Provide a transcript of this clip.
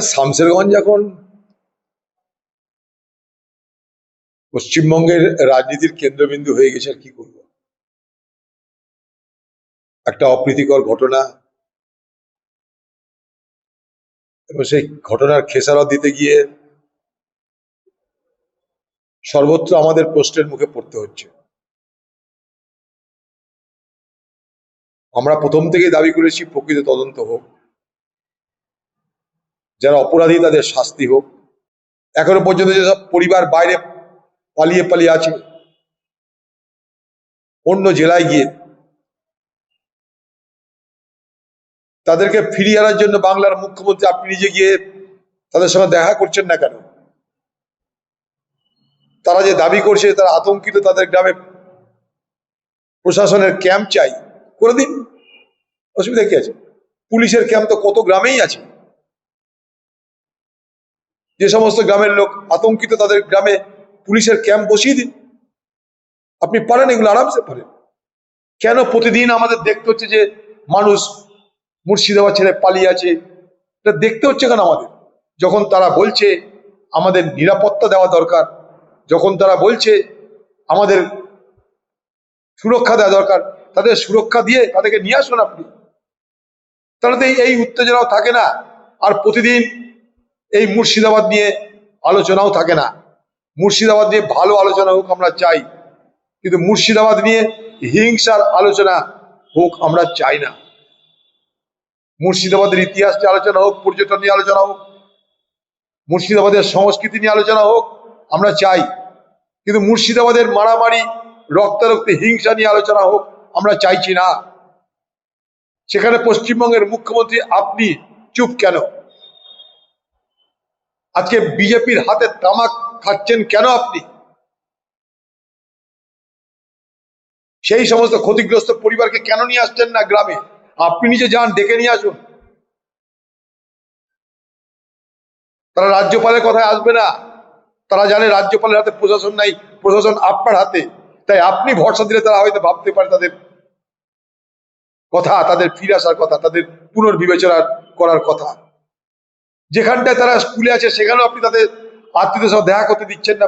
শামসেরগঞ্জ এখন পশ্চিমবঙ্গের রাজনীতির কেন্দ্রবিন্দু হয়ে গেছে আর কি করব? একটা অপ্রীতিকর ঘটনা। এবং সেই ঘটনার খেসারত দিতে গিয়ে সর্বত্র আমাদের প্রশ্নের মুখে পড়তে হচ্ছে। আমরা প্রথম থেকেই দাবি করেছি, প্রকৃত তদন্ত হোক। যারা অপরাধী তাদের শাস্তি হোক। এখনও পর্যন্ত যেসব পরিবার বাইরে পালিয়ে পালিয়ে আছে, অন্য জেলায় গিয়ে তাদেরকে ফিরিয়ে আনার জন্য বাংলার মুখ্যমন্ত্রী আপনি নিজে গিয়ে তাদের সঙ্গে দেখা করছেন না কেন? তারা যে দাবি করছে, তারা আতঙ্কিত, তাদের গ্রামে প্রশাসনের ক্যাম্প চাই। করে দিন অসুবিধা কি আছে? পুলিশের ক্যাম্প তো কত গ্রামেই আছে। যে সমস্ত গ্রামের লোক আতঙ্কিত তাদের গ্রামে পুলিশের ক্যাম্প বসিয়ে দিন। আপনি পারেন এগুলো আরামসে পারেন। কেন প্রতিদিন আমাদের দেখতে হচ্ছে যে মানুষ মুর্শিদাবাদ ছেড়ে পালিয়ে আছে? এটা দেখতে হচ্ছে কেন আমাদের? যখন তারা বলছে আমাদের নিরাপত্তা দেওয়া দরকার, যখন তারা বলছে আমাদের সুরক্ষা দেওয়া দরকার, তাদের সুরক্ষা দিয়ে তাদেরকে নিয়ে আসুন আপনি। তাহলে এই উত্তেজনাও থাকে না। আর প্রতিদিন এই মুর্শিদাবাদ নিয়ে আলোচনাও থাকে না। মুর্শিদাবাদ নিয়ে ভালো আলোচনা হোক আমরা চাই, কিন্তু মুর্শিদাবাদ নিয়ে হিংসার আলোচনা হোক আমরা চাই না। মুর্শিদাবাদের ইতিহাস নিয়ে আলোচনা হোক, পর্যটন নিয়ে আলোচনা হোক, মুর্শিদাবাদের সংস্কৃতি নিয়ে আলোচনা হোক, আমরা চাই। কিন্তু মুর্শিদাবাদের মারামারি, রক্তারক্তি, হিংসা নিয়ে আলোচনা হোক, আমরা চাইছি না। সেখানে পশ্চিমবঙ্গের মুখ্যমন্ত্রী, আপনি চুপ কেন? আজকে বিজেপির হাতে তামাক খাচ্ছেন কেন আপনি? সেই সমস্ত ক্ষতিগ্রস্ত পরিবারকে কেন নিয়ে আসছেন না গ্রামে? আপনি নিজে যান, ডেকে নিয়ে আসুন। তারা রাজ্যপালের কথায় আসবে না। তারা জানে রাজ্যপালের হাতে প্রশাসন নাই, প্রশাসন আপনার হাতে। তাই আপনি ভরসা দিলে তারা হয়তো ভাবতে পারে তাদের কথা, তাদের ফিরে আসার কথা, তাদের পুনর্বিবেচনা করার কথা। যেখানটায় তারা স্কুলে আছে সেখানেও আপনি তাদের আত্মীয়দের সঙ্গে দেখা করতে দিচ্ছেন না।